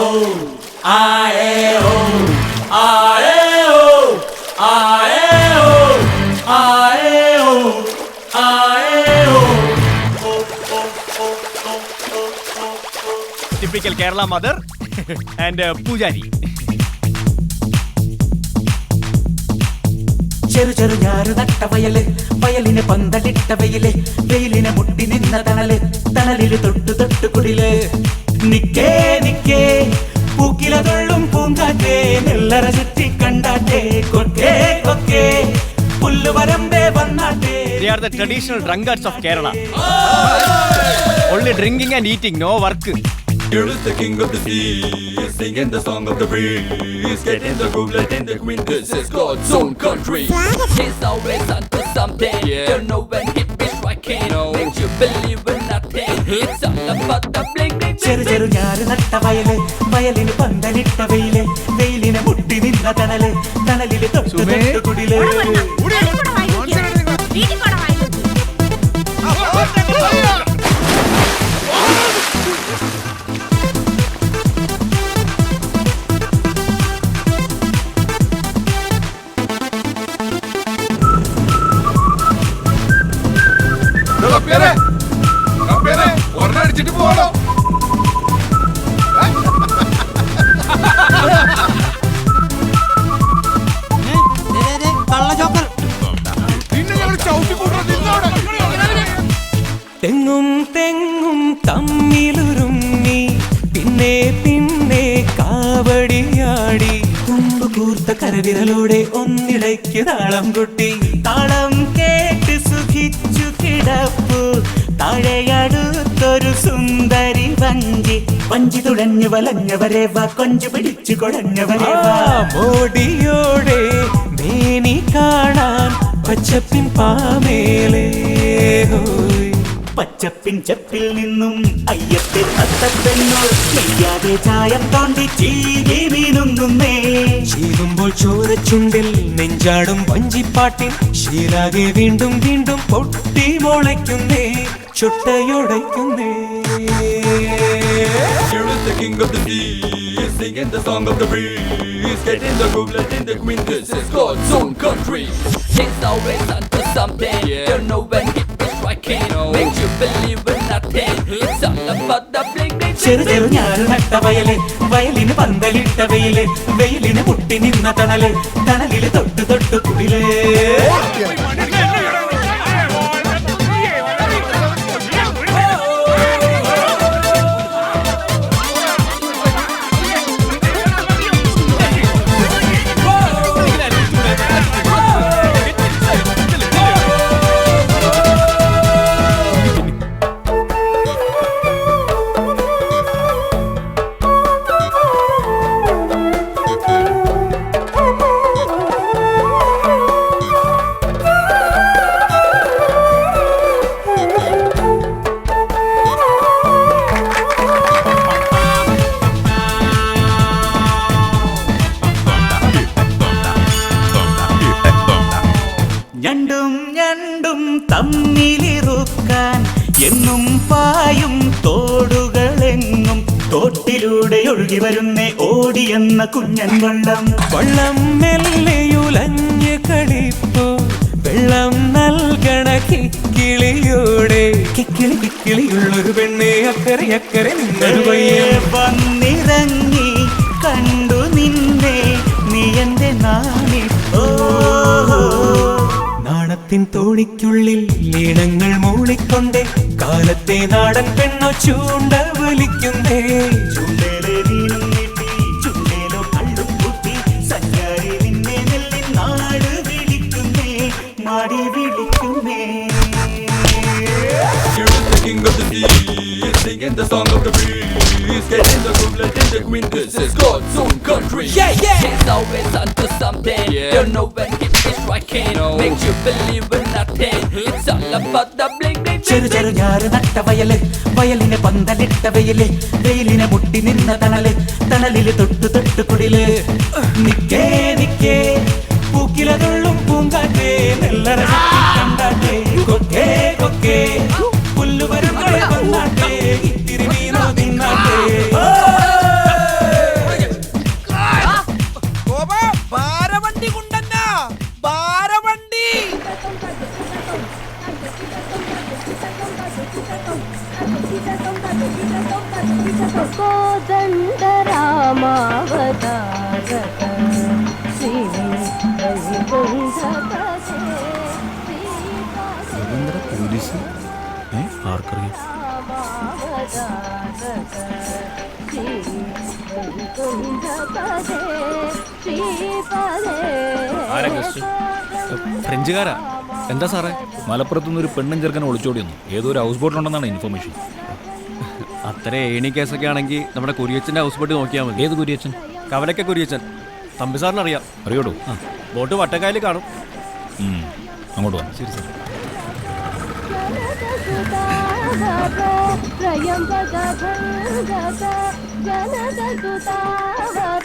ഓ ആയേ ഓ ആയേ ഓ ആയേ ഓ typical Kerala mother and pujari ചെറു ചെറു ഞാറ് നട്ട വയൽ വയലിന് പന്തലിട്ട വെയിൽ വെയിലിനെ മുട്ടി നിന്ന തണൽ തണലിൽ തൊട്ടു തൊട്ടു കുടിൽ. நிக்கே நிக்கே பூக்கில தொள்ளும் பூங்காற்றே நெல்லர சுற்றி கண்டாற்றே கொக்கே கொக்கே புல்லு வரம்பே வந்தாற்றே They are the traditional drunkards of Kerala. Only drinking and eating, no work. Here is the king of the sea, singing the song of the breeze. Get in the groove, let in the queen, this is God's own country. He's always onto something, yeah. don't know when he be striking. No. Make you believe in nothing. ചെറു ചെറു ഞാറ് നട്ട വയൽ വയലിന് പന്തലിട്ട വെയിൽ വെയിലിനെ മുട്ടി നിന്ന തണൽ തണലിൽ തൊട്ടു തൊട്ടു കുടിൽ. ഒരെണ്ണടിച്ചിട്ട് പോവാണോ പോകണോ തെങ്ങും തെങ്ങും തമ്മിലുരുമ്മി. പിന്നെ പിന്നെ കാവടിയാടി. തുമ്പ് കൂർത്ത കരവിരലോടെ ഒന്നിടയ്ക്ക് താളം കൊട്ടി. താളം കേട്ട് സുഖിച്ചു കിടപ്പു. താഴെയാട് വഞ്ചി വഞ്ചി തുഴഞ്ഞു വലഞ്ഞവരെ വാ കൊഞ്ചു പിടിച്ചു കുഴഞ്ഞവരെ വാ. മോടിയോടെ മേനി കാണാൻ പച്ചപ്പിൻ പാമേലേ പച്ചപ്പിൻ ചെപ്പിൽ നിന്നും അയ്യത്തിൽ അത്തപ്പെന്നോ ചെയ്യാതെ ചായം തോണ്ടി ചീകി വീണുങ്ങുന്നേ. ചീകുമ്പോൾ ചോരച്ചുണ്ടിൽ നെഞ്ചാടും വഞ്ചിപ്പാട്ടിൽ ശീലാകെ വീണ്ടും വീണ്ടും പൊട്ടി മുളയ്ക്കുന്നേ ചുട്ടയുടയ്ക്കുന്നേ. The king of the sea, singing the song of the breeze, Get in the groove, letting the queen. This is God's own country. He's always onto something. Don't know when he be striking. Makes you believe in nothing. It's all about the bling bling ചെറു ചെറു ഞാറ് നട്ട വയൽ വയലിന് പന്തലിട്ട വെയിൽ വെയിലിന് മുട്ടി നിന്ന തണൽ തണലിൽ തൊട്ട് തൊട്ട് കുടിൽ ഞണ്ടും തമ്മിലിറുക്കാൻ എന്നും പായും തോടുകളെങ്ങും തോട്ടിലൂടെ ഒഴുകി വരുന്നേ ഓടിയെന്ന കുഞ്ഞൻ വള്ളം വള്ളം മെല്ലയുലഞ്ഞ് കളിപ്പോ. വെള്ളം നൽകണ കിക്കിളിയോടെ. കിക്കിളി കിക്കിളിയുള്ളൊരു പെണ്ണെ അക്കരെ അക്കരെ വന്നിറങ്ങി കണ്ടു നിന്നെ നീ എന്റെ നാണി. ഓ നാണത്തിൻ തോണിക്കുള്ളിൽ ലീണങ്ങൾ മൂളിക്കൊണ്ടേ കാലത്തെ നാടൻ പെണ്ണോ ചൂണ്ട വലിക്കുന്നേ king of the sea, singing the song of the breeze, getting the groove, letting the queen. This is God's own country. Yeah, yeah. He's always onto something. Yeah. Don't know when he can. Makes you believe in nothing. It's all about the bling bling ചെറു ചെറു ഞാറ് നട്ട വയൽ വയലിനെ പന്തലിട്ട വെയിൽ വെയിലിനെ മുട്ടി നിന്ന തണൽ തണലിൽ തൊട്ട് തൊട്ട് കുടിൽ നിക്കേ നിക്കേ പൂക്കിലതുള്ളും പൂങ്കാറ്റേ നെല്ലറ ചുറ്റി കൊക്കേ കൊക്കേ ഫ്രഞ്ചുകാരാ? എന്താ സാറേ? മലപ്പുറത്തുനിന്ന് ഒരു പെണ്ണും ചെറുക്കനെ ഒളിച്ചോടി വന്നു ഏതോ ഒരു ഹൗസ് ബോട്ടിലുണ്ടെന്നാണ് ഇൻഫർമേഷൻ അത്ര ഏണി കേസൊക്കെ ആണെങ്കിൽ നമ്മുടെ കുരിയച്ചന്റെ ഹൗസ് ബോട്ട് നോക്കിയാൽ മതി ഏത് കുരിയച്ചൻ കവലക്ക കുരിയച്ചൻ തമ്പി സാറിന് അറിയാം അറിയോടോ ആ ബോട്ട് വട്ടക്കായൽ കാണും അങ്ങോട്ട് വാ ശരി സാർ ജനകസുതാവര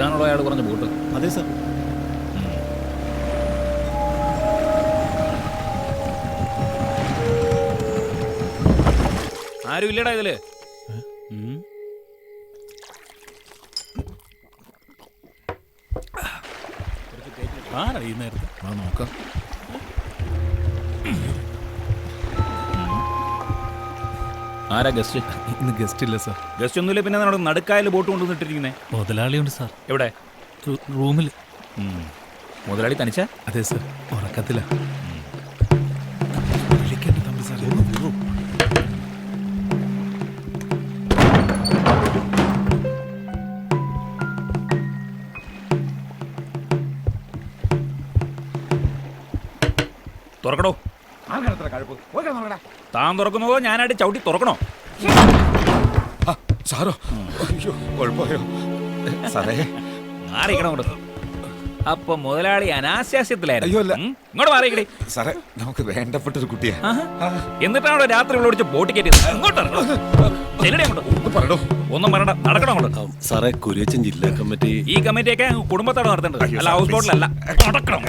ഇതാണല്ലോ അയാൾ പറഞ്ഞ ബോട്ട്. അതെ സാർ. ആരും ഇല്ലടാ ഇതിൽ. ആരാ ഈ നേരത്തെ? ആ നോക്കാം. ആരാ ഗസ്റ്റ് ഇന്ന് ഗസ്റ്റ് ഇല്ല സാർ ഗസ്റ്റ് ഒന്നുമില്ല പിന്നെ നമ്മുടെ നടുക്കായൽ ബോട്ട് കൊണ്ടുവന്നിട്ടിരിക്കുന്നേ? മുതലാളിയുണ്ട് സാർ എവിടെ? റൂമിൽ. മുതലാളി തനിച്ച? അതെ സാർ ഉറക്കത്തില്ല തമ്പി തുറക്കടോ. താൻ തുറക്കുന്നതോ ഞാനായിട്ട് ചവിട്ടി തുറക്കണോ? സാറോ. അയ്യോ കുഴപ്പമായോ? സാറേ. മാറിയിക്കണം അങ്ങോട്ട്. അപ്പൊ മുതലാളി അനാശാസ്യത്തിലായിരുന്നു? ഇങ്ങോട്ട് മാറിയിക്കടേ സാറേ നമുക്ക് വേണ്ടപ്പെട്ട ഒരു കുട്ടിയാ എന്നിട്ടാണോ രാത്രി വിളിച്ച് ബോട്ട് കയറ്റിയത്? ഇങ്ങോട്ട് പറയണോ ഒന്നും പറയണ്ട നടക്കണം അങ്ങോട്ട്? സാറേ കുരിയച്ചൻ ജില്ലാ കമ്മിറ്റി. ഈ കമ്മിറ്റിയൊക്കെ കുടുംബത്തോടെ നടത്തേണ്ടത്. അല്ല ഹൗസ് ബോട്ടിലല്ല നടക്കണം?